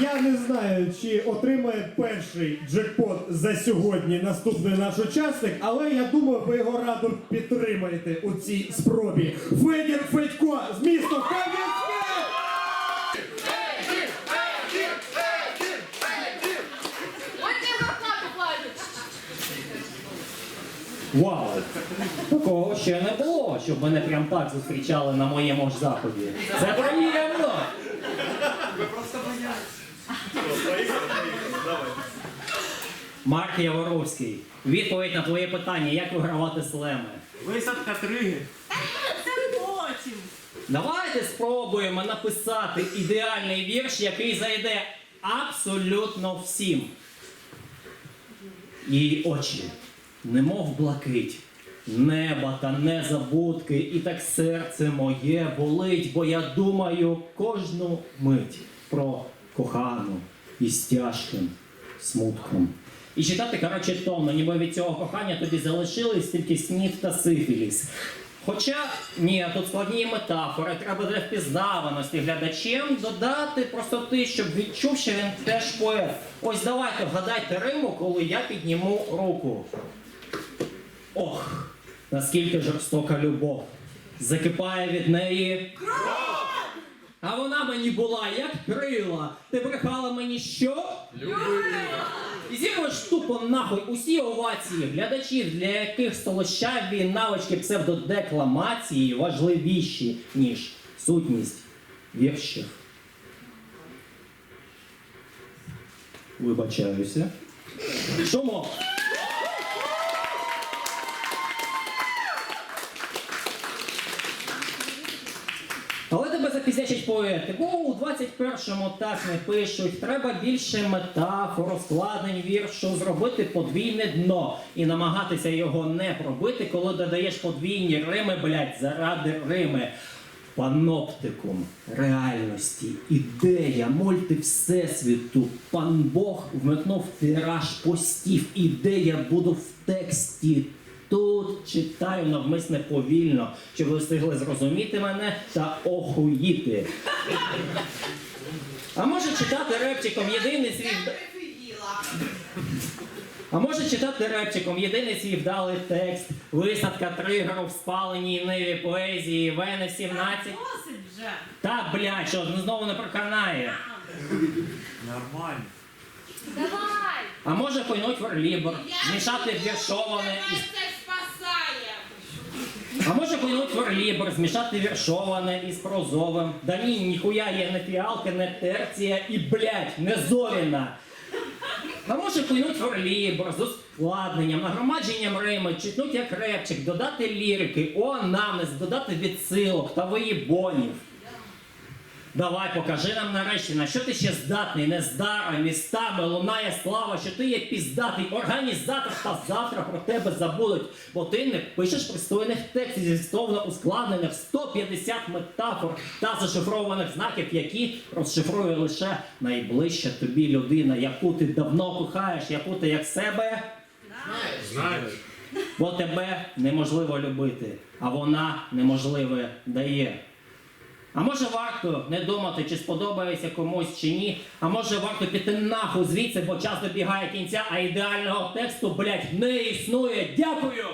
Я не знаю, чи отримає перший джекпот за сьогодні наступний наш учасник, але я думаю, ви його радо підтримаєте у цій спробі. Федір Федько з міста Кам'янське! Вау! Такого ще не було, щоб мене прям так зустрічали на моєму ж заході. Це приємно! Марк Яворовський, відповідь на твоє питання, як вигравати слеми. Висадка триги. Це потім. Давайте спробуємо написати ідеальний вірш, який зайде абсолютно всім. Її очі, немов блакить, неба та незабудки, і так серце моє болить, бо я думаю кожну мить про кохану і з тяжким смутком. І читати, коротше, томно, ніби від цього кохання тобі залишились тільки снів та сифіліс. Хоча ні, тут складні метафори, треба для впізнаваності глядачем додати простоти, щоб відчув, що він теж поет. Ось давайте вгадайте Риму, коли я підніму руку. Ох, наскільки жорстока любов. Закипає від неї. А вона мені була як крила. Ти брехала мені що? І зірвеш тупо нахуй усі овації глядачів, для яких столощаві навички псевдодекламації важливіші, ніж сутність віршів. Вибачаюся. Чому? Запіздячать поети, бо у 21-му так не пишуть. Треба більше метафор, складень віршу, зробити подвійне дно і намагатися його не пробити, коли додаєш подвійні рими, блядь, заради рими. Паноптикум реальності, ідея, мольти всесвіту. Пан Бог вмикнув тираж постів. Ідея буду в тексті. Тут читаю навмисне повільно, щоб ви встигли зрозуміти мене та охуїти. А може читати репчиком єдиний свій. А може читати репчиком єдиний свій вдалий текст, висадка тригеру в спаленій ниві поезії, Вени 17. Досить вже. Та блядь, що ну знову не проканає. Нормально. Давай. А може пойнуть верлібр, змішати віршоване із. Може пойнуть змішати віршоване із прозовим. Да ні, ніхуя є не фіалка, не терція і, блядь, не зоріна. А може пойнуть верлібр з ускладненням, нагромадженням рими, читнуть як репчик, додати лірики, оанамнез, додати відсилок та виїбонів. Давай, покажи нам нарешті, на що ти ще здатний, нездаром, містами лунає слава, що ти є піздатий організатор, та завтра про тебе забудуть, бо ти не пишеш пристойних текстів змістовно ускладнених 150 метафор та зашифрованих знаків, які розшифрує лише найближча тобі людина, яку ти давно кохаєш, яку ти як себе. Знаєш. Бо тебе неможливо любити, а вона неможливе дає. А може варто не думати, чи сподобається комусь чи ні. А може варто піти нахуй звідси, бо час добігає кінця, а ідеального тексту, блядь, не існує. Дякую!